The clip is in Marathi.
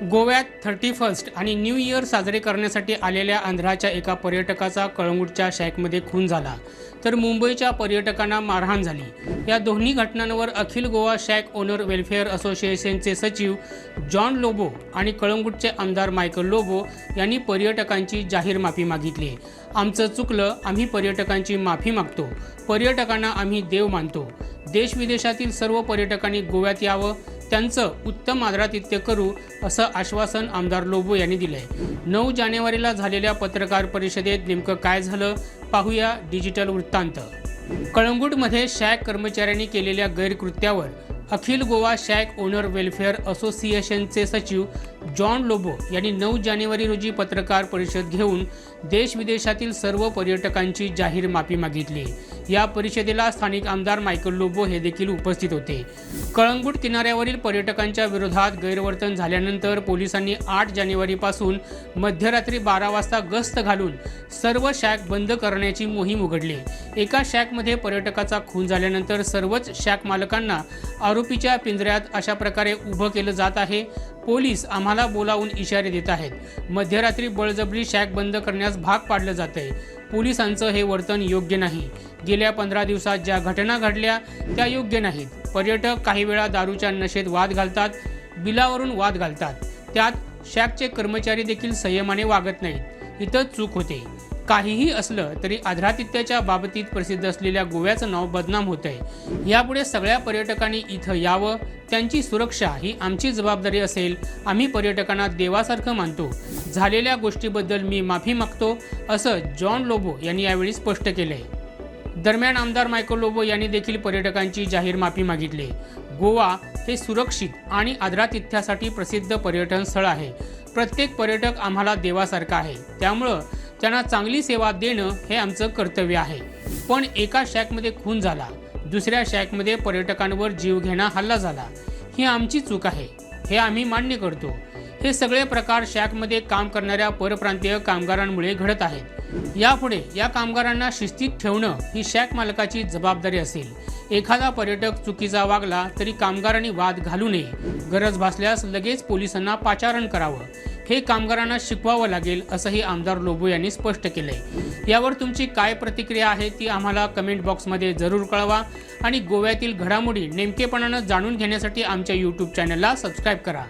गोव्यात थर्टी फर्स्ट आणि न्यू इयर साजरे करण्यासाठी आलेल्या आंध्राच्या एका पर्यटकाचा कळंगूटच्या शॅकमध्ये खून झाला. तर मुंबईच्या पर्यटकांना मारहाण झाली. या दोन्ही घटनांवर Akhil Goa shack owner welfare असोसिएशनचे सचिव जॉन लोबो आणि कळंगूटचे आमदार मायकल लोबो यांनी पर्यटकांची जाहीर माफी मागितली. आमचं चुकलं आम्ही पर्यटकांची माफी मागतो. पर्यटकांना आम्ही देव मानतो. देशविदेशातील सर्व पर्यटकांनी गोव्यात यावं. त्यांचं उत्तम आदरातिथ्य करू असं आश्वासन आमदार लोबो यांनी दिलंय. नऊ जानेवारीला झालेल्या पत्रकार परिषदेत नेमकं काय झालं पाहूया डिजिटल वृत्तांत. कळंगूटमध्ये शॅक कर्मचाऱ्यांनी केलेल्या गैरकृत्यावर Akhil Goa shack owner welfare असोसिएशनचे सचिव जॉन लोबो यांनी नऊ जानेवारी रोजी पत्रकार परिषद घेऊन देशविदेशातील सर्व पर्यटकांची जाहीर माफी मागितली. या परिषदेला स्थानिक आमदार मायकल लोबो हे देखील उपस्थित होते. कळंगूट किनाऱ्यावरील पर्यटकांच्या विरोधात गैरवर्तन झाल्यानंतर पोलिसांनी आठ जानेवारीपासून मध्यरात्री बारा वाजता गस्त घालून सर्व शॅक बंद करण्याची मोहीम उघडली. एका शॅकमध्ये पर्यटकाचा खून झाल्यानंतर सर्वच शॅक मालकांना आरोपीच्या पिंजऱ्यात अशा प्रकारे उभं केलं जात आहे. पोलीस आम्हाला बोलावून इशारे देत आहेत. मध्यरात्री बळजबरी शॅक बंद करण्यास भाग पाडलं जात आहे पोलिसांचं हे वर्तन योग्य नाही. गेल्या पंधरा दिवसात ज्या घटना घडल्या त्या योग्य नाहीत. पर्यटक काही वेळा दारूच्या नशेत वाद घालतात बिलावरून वाद घालतात. त्यात शॅकचे कर्मचारी देखील संयमाने वागत नाहीत. इथं चूक होते. काहीही असलं तरी आध्रातिथ्याच्या बाबतीत प्रसिद्ध असलेल्या गोव्याचं नाव बदनाम होत आहे यापुढे सगळ्या पर्यटकांनी इथं यावं त्यांची सुरक्षा ही आमची जबाबदारी असेल आम्ही पर्यटकांना देवासारखं मानतो. झालेल्या गोष्टीबद्दल मी माफी मागतो असं जॉन लोबो यांनी यावेळी स्पष्ट केलं आहे दरम्यान आमदार मायकल लोबो यांनी देखील पर्यटकांची जाहीर माफी मागितली. गोवा हे सुरक्षित आणि आदरातिथ्यासाठी प्रसिद्ध पर्यटन स्थळ आहे. प्रत्येक पर्यटक आम्हाला देवासारखा आहे. त्यामुळं त्यांना चांगली सेवा देणं हे आमचं कर्तव्य आहे. पण एका शॅकमध्ये खून झाला. दुसऱ्या शॅकमध्ये पर्यटकांवर जीवघेणा हल्ला झाला. ही आमची चूक आहे. हे आम्ही मान्य करतो. हे सगळे प्रकार शॅकमध्ये काम करणाऱ्या परप्रांतीय कामगारांमुळे घडत आहेत. यापुढे या कामगारांना शिस्तीत ठेवणं ही शॅक मालकाची जबाबदारी असेल. एखादा पर्यटक चुकीचा वागला तरी कामगारांनी वाद घालू नये. गरज भासल्यास लगेच पोलिसांना पाचारण करावं. हे कामगारांना शिकवावं लागेल असंही आमदार लोबो यांनी स्पष्ट केलंय. यावर तुमची काय प्रतिक्रिया आहे ती आम्हाला कमेंट बॉक्समध्ये जरूर कळवा. आणि गोव्यातील घडामोडी नेमकेपणानं जाणून घेण्यासाठी आमच्या यूट्यूब चॅनलला सबस्क्राईब करा.